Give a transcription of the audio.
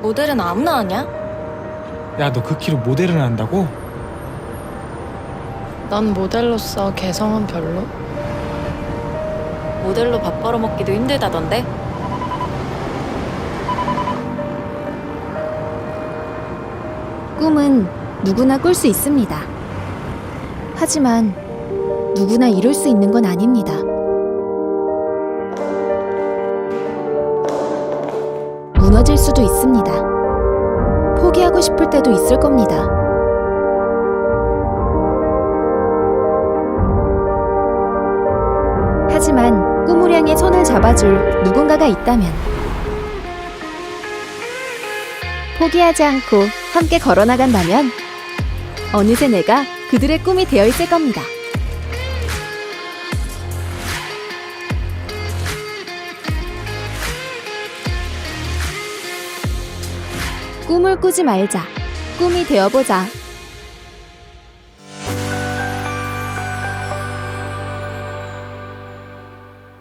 모델은 아무나 하냐? 야 너 그 키로 모델을 한다고? 난 모델로서 개성은 별로. 모델로 밥 벌어먹기도 힘들다던데? 꿈은 누구나 꿀 수 있습니다. 하지만 누구나 이룰 수 있는 건 아닙니다. 무너질 수도 있습니다. 포기하고 싶을 때도 있을 겁니다. 하지만 꿈을 향해 손을 잡아줄 누군가가 있다면 포기하지 않고 함께 걸어나간다면 어느새 내가 그들의 꿈이 되어 있을 겁니다. 꿈을 꾸지 말자. 꿈이 되어보자.